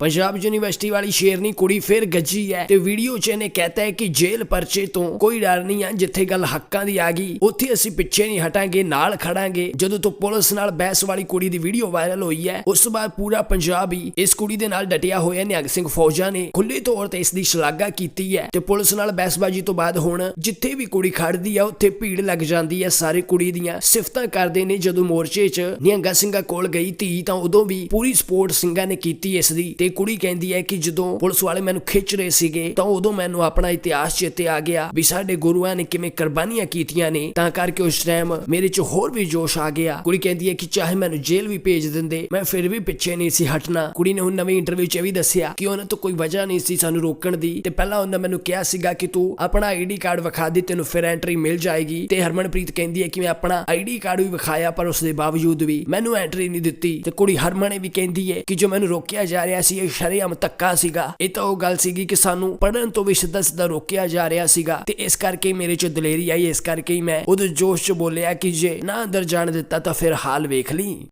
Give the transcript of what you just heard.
Punjab university ਵਾਲੀ ਸ਼ੇਰਨੀ ਕੁੜੀ ਫਿਰ ਗੱਜੀ ਹੈ ਤੇ ਵੀਡੀਓ 'ਚ ਇਹਨੇ ਕਹਤਾ ਹੈ ਕਿ ਜੇਲ੍ਹ ਪਰਚੇ ਤੋਂ ਕੋਈ ਡਰ ਨਹੀਂ ਆ, ਜਿੱਥੇ ਗੱਲ ਹੱਕਾਂ ਦੀ ਆ ਗਈ, ਉੱਥੇ ਅਸੀਂ ਪਿੱਛੇ ਨਹੀਂ ਹਟਾਂਗੇ, ਨਾਲ ਖੜਾਂਗੇ। ਜਦੋਂ ਤੋਂ ਪੁਲਿਸ ਨਾਲ ਬਹਿਸ ਵਾਲੀ ਕੁੜੀ ਦੀ ਵੀਡੀਓ ਵਾਇਰਲ ਹੋਈ ਹੈ ਉਸ ਤੋਂ ਬਾਅਦ ਪੂਰਾ ਪੰਜਾਬ ਹੀ ਇਸ ਕੁੜੀ ਦੇ ਨਾਲ ਡਟਿਆ ਹੋਇਆ ਨਿਹੰਗ ਸਿੰਘ ਫੌਜਾਂ ਨੇ ਖੁੱਲੇ ਤੌਰ ਤੇ ਇਸ ਦੀ ਸ਼ਲਾਘਾ ਕੀਤੀ ਹੈ ਤੇ ਪੁਲਿਸ ਨਾਲ ਬਹਿਸਬਾਜ਼ੀ ਤੋਂ ਬਾਅਦ ਹੁਣ ਜਿੱਥੇ ਵੀ ਕੁੜੀ ਖੜਦੀ ਆ, ਉੱਥੇ ਭੀੜ ਲੱਗ ਜਾਂਦੀ ਹੈ ਸਾਰੇ ਕੁੜੀ ਦੀਆਂ ਸਿਫਤਾਂ ਕਰਦੇ ਨੇ ਜਦੋਂ ਮੋਰਚੇ 'ਚ ਨਿਹੰਗਾ ਸਿੰਘਾਂ ਕੋਲ ਗਈ ਧੀ ਤਾਂ ਉਦੋਂ ਵੀ ਪੂਰੀ ਸਪੋਰਟ ਸਿੰਘਾਂ ਨੇ ਕੀਤੀ ਇਸ ਦੀ ਤੇ ਕੁੜੀ ਕਹਿੰਦੀ ਹੈ ਕਿ ਜਦੋਂ ਪੁਲਿਸ ਵਾਲੇ ਮੈਨੂੰ ਖਿੱਚ ਰਹੇ ਸੀਗੇ, ਤਾਂ ਉਦੋਂ ਮੈਨੂੰ ਆਪਣਾ ਇਤਿਹਾਸ ਚੇਤੇ ਆ ਗਿਆ ਵੀ ਸਾਡੇ ਗੁਰੂਆਂ ਨੇ ਕਿਵੇਂ ਕੁਰਬਾਨੀਆਂ ਕੀਤੀਆਂ ਨੇ। ਤਾਂ ਕਰਕੇ ਉਸ ਟਾਈਮ ਮੇਰੇ 'ਚ ਹੋਰ ਵੀ ਜੋਸ਼ ਆ ਗਿਆ। ਕੁੜੀ ਕਹਿੰਦੀ ਹੈ ਕਿ ਚਾਹੇ ਮੈਨੂੰ ਜੇਲ੍ਹ ਵੀ ਭੇਜ ਦਿੰਦੇ, ਮੈਂ ਫਿਰ ਵੀ ਪਿੱਛੇ ਨਹੀਂ ਸੀ ਹਟਣਾ। ਕੁੜੀ ਨੇ ਹੁਣ ਨਵੇਂ ਇੰਟਰਵਿਊ 'ਚ ਇਹ ਵੀ ਦੱਸਿਆ ਕਿ ਉਹਨਾਂ ਤੋਂ ਕੋਈ ਵਜ੍ਹਾ ਨਹੀਂ ਸੀ ਸਾਨੂੰ ਰੋਕਣ ਦੀ। ਤੇ ਪਹਿਲਾਂ ਉਹਨਾਂ ਮੈਨੂੰ ਕਿਹਾ ਸੀਗਾ ਕਿ ਤੂੰ ਆਪਣਾ ਆਈਡੀ ਕਾਰਡ ਵਿਖਾ ਦੇ, ਤੈਨੂੰ ਫਿਰ ਐਂਟਰੀ ਮਿਲ ਜਾਏਗੀ। ਤੇ ਹਰਮਨਪ੍ਰੀਤ ਕਹਿੰਦੀ ਹੈ ਕਿ ਮੈਂ ਆਪਣਾ ਆਈਡੀ ਕਾਰਡ ਵੀ ਵਿਖਾਇਆ, ਪਰ ਉਸ ਦੇ ਬਾਵਜੂਦ ਵੀ ਮੈਨੂੰ ਐਂਟਰੀ ਨਹੀਂ ਦਿੱਤੀ। ਤੇ ਕੁੜੀ ਹਰਮਨ ਵੀ ਕਹਿੰਦੀ ਹੈ ਕਿ ਜੋ ਮੈਨੂੰ ਰੋਕਿਆ ਜਾ ਰਿਹਾ ਸੀ ਇਹ ਸ਼ਰੇਆਮ ਧੱਕਾ ਸੀਗਾ। ਇਹ ਤਾਂ ਉਹ ਗੱਲ ਸੀਗੀ ਕਿ ਸਾਨੂੰ ਪੜਨ ਤੋਂ ਵੀ ਸਿੱਧਾ ਸਿੱਧਾ ਰੋਕਿਆ ਜਾ ਰਿਹਾ ਸੀਗਾ ਤੇ ਇਸ ਕਰਕੇ ਮੇਰੇ 'ਚ ਦਲੇਰੀ ਆਈ, ਇਸ ਕਰਕੇ ਹੀ ਮੈਂ ਉਹਦੇ ਜੋਸ਼ 'ਚ ਬੋਲਿਆ ਕਿ ਜੇ ਨਾ ਅੰਦਰ ਜਾਣ ਦਿੱਤਾ ਤਾਂ ਫਿਰ ਹਾਲ ਵੇਖ ਲਈ।